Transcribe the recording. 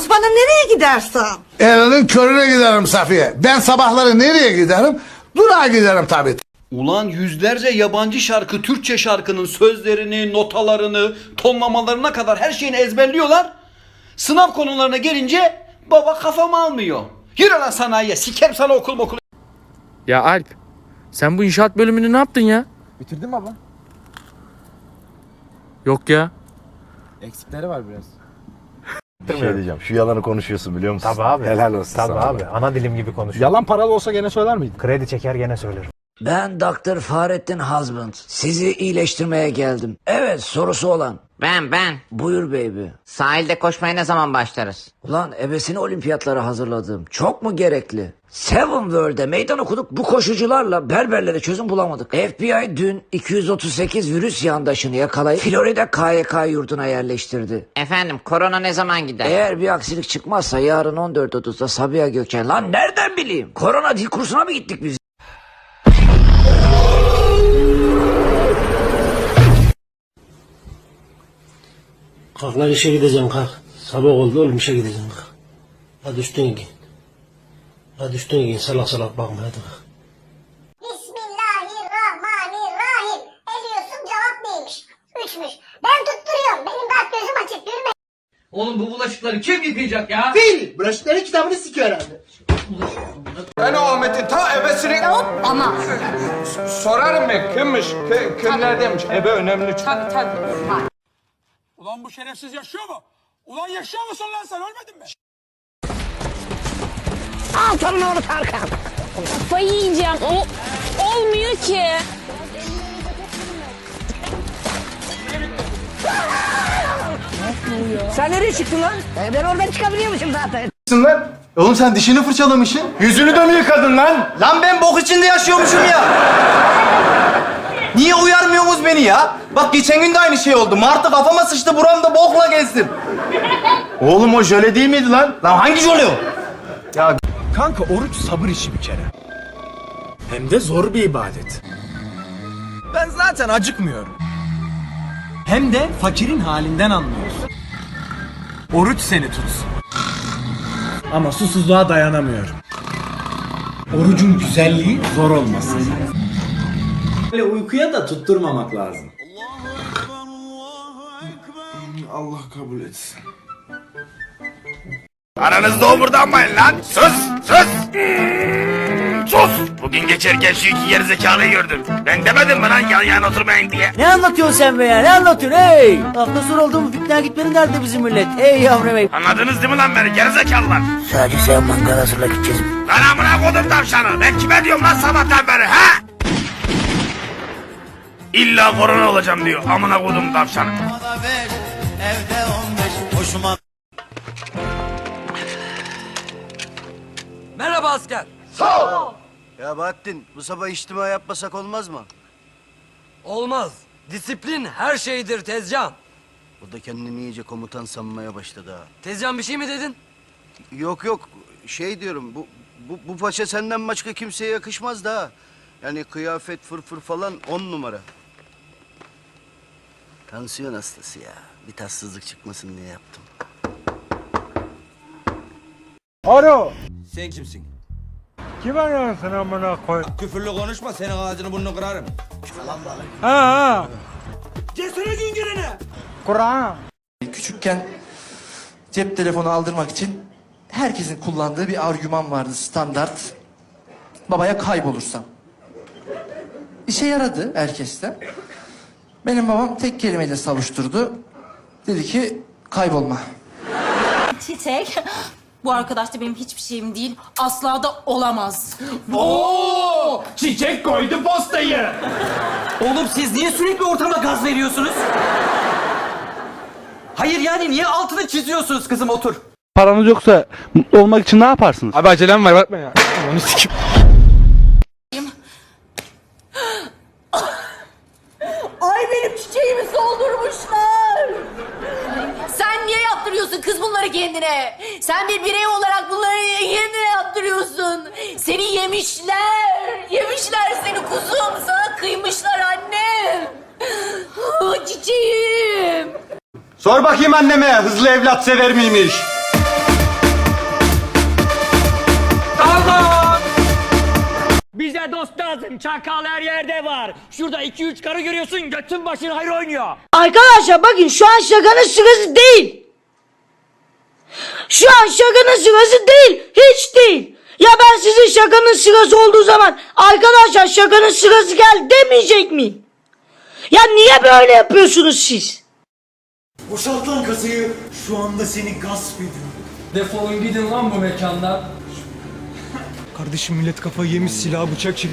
Osman'ım nereye gidersin? Elinin körüne giderim Safiye. Ben sabahları nereye giderim? Durağa giderim tabii. Ulan yüzlerce yabancı şarkı, Türkçe şarkının sözlerini, notalarını, tonlamalarına kadar her şeyini ezberliyorlar. Sınav konularına gelince baba kafam almıyor. Yürü lan sanayiye, sikem sana okul okul. Ya Alp, sen bu inşaat bölümünü ne yaptın ya? Bitirdin mi baba? Yok ya. Eksikleri var biraz. Bir şey diyeceğim. Şu yalanı konuşuyorsun biliyor musun? Tabii abi. Helal olsun Tabii sana. abi. Ana dilim gibi konuşuyor. Yalan paralı olsa gene söyler miydin? Kredi çeker gene söylerim. Ben Dr. Fahrettin Husband. Sizi iyileştirmeye geldim. Evet sorusu olan. Ben ben. Buyur baby. Sahilde koşmaya ne zaman başlarız? Ulan ebesini olimpiyatlara hazırladım. Çok mu gerekli? Seven World'e meydan okuduk. Bu koşucularla berberlere çözüm bulamadık. FBI dün 238 virüs yandaşını yakalayıp Florida KYK yurduna yerleştirdi. Efendim korona ne zaman gider? Eğer bir aksilik çıkmazsa yarın 14.30'da Sabiha Gökçen. Lan nereden bileyim? Korona dil kursuna mı gittik biz? Kalk lan işe gideceğim kalk. Sabah oldu oğlum işe gideceğim kalk. Hadi üstüne giyin. Hadi üstüne giyin salak salak bakma hadi kalk. Bismillahirrahmanirrahim. Eliyorsun cevap neymiş? Üçmüş. Ben tutturuyorum. Benim bak gözüm açık yürüme. Oğlum bu bulaşıkları kim yıkayacak ya? Ben o Ahmet'in ta ebesini... Ama. Sorarım ben kimmiş, ki- kimlerdenmiş. Ebe önemli. Tabii tabii. Ulan bu şerefsiz yaşıyor mu? Ulan yaşıyor musun lan sen ölmedin mi? Kafayı yiyeceğim. O, olmuyor ki. Sen nereye çıktın lan? Ben oradan çıkabiliyormuşum zaten. lan? Oğlum sen dişini fırçalamışsın. Yüzünü de mi yıkadın lan? Lan ben bok içinde yaşıyormuşum ya. Niye uyarmıyorsunuz beni ya? Bak geçen gün de aynı şey oldu. Martı kafama sıçtı buramda bokla gezdim. Oğlum o jöle değil miydi lan? Lan hangi jöle o? Kanka oruç sabır işi bir kere. Hem de zor bir ibadet. Ben zaten acıkmıyorum. Hem de fakirin halinden anlıyorsun. Oruç seni tutsun. Ama susuzluğa dayanamıyorum. Orucun güzelliği zor olması. Böyle uykuya da tutturmamak lazım. Allah kabul etsin. Aranızda omurdanmayın lan. Sus, sus. Sus. Bugün geçerken şu iki gerizekalıyı gördüm. Ben demedim mi lan yan yana oturmayın diye. Ne anlatıyorsun sen be ya? Ne anlatıyorsun hey? Hafta sonu oldu mu fitneye gitmenin nerede bizim millet? Ey yavrum ey. Anladınız değil mi lan beni gerizekalılar? Sadece sen mangal hazırla gideceğiz. Lan amına kodum tavşanı. Ben kime diyorum lan sabahtan beri ha? İlla korona olacağım diyor amına kodum tavşanı. Merhaba asker. Ya Bahattin bu sabah içtima yapmasak olmaz mı? Olmaz. Disiplin her şeydir Tezcan. O da kendini iyice komutan sanmaya başladı ha. Tezcan bir şey mi dedin? Yok yok şey diyorum bu bu, bu paça senden başka kimseye yakışmaz da ha. Yani kıyafet fırfır falan on numara. Tansiyon hastası ya. Bir tatsızlık çıkmasın diye yaptım. Alo. Sen kimsin? Kim arıyorsun amına koy? Küfürlü konuşma senin ağzını burnunu kırarım. Ha ha. Cesene gün gelene. Kur'an. Küçükken cep telefonu aldırmak için herkesin kullandığı bir argüman vardı standart. Babaya kaybolursam. İşe yaradı herkeste. Benim babam tek kelimeyle savuşturdu. Dedi ki kaybolma. Çiçek. Bu arkadaş da benim hiçbir şeyim değil. Asla da olamaz. Çiçek koydu postayı. Oğlum siz niye sürekli ortama gaz veriyorsunuz? Hayır yani niye altını çiziyorsunuz kızım otur. Paranız yoksa mutlu olmak için ne yaparsınız? Abi acelem var bakma ya. Onu sikim. Ay benim çiçeğimi soldurmuşlar. Sen niye yaptırıyorsun kız bunları kendine? Sen bir birey olarak bunları kendine yaptırıyorsun. Seni yemişler. Yemişler seni kuzum. Sana kıymışlar annem. Ah, Çiçeğim. Sor bakayım anneme hızlı evlat sever miymiş? Bize dost lazım. Çakal her yerde var. Şurada iki üç karı görüyorsun. Götün başın hayır oynuyor. Arkadaşlar bakın şu an şakanın sırası değil. Şu an şakanın sırası değil. Hiç değil. Ya ben sizin şakanın sırası olduğu zaman arkadaşlar şakanın sırası gel demeyecek miyim? Ya niye böyle yapıyorsunuz siz? Boşalt lan kasayı. Şu anda seni gasp ediyorum. Defolun gidin lan bu mekandan. Kardeşim millet kafayı yemiş silah bıçak çek.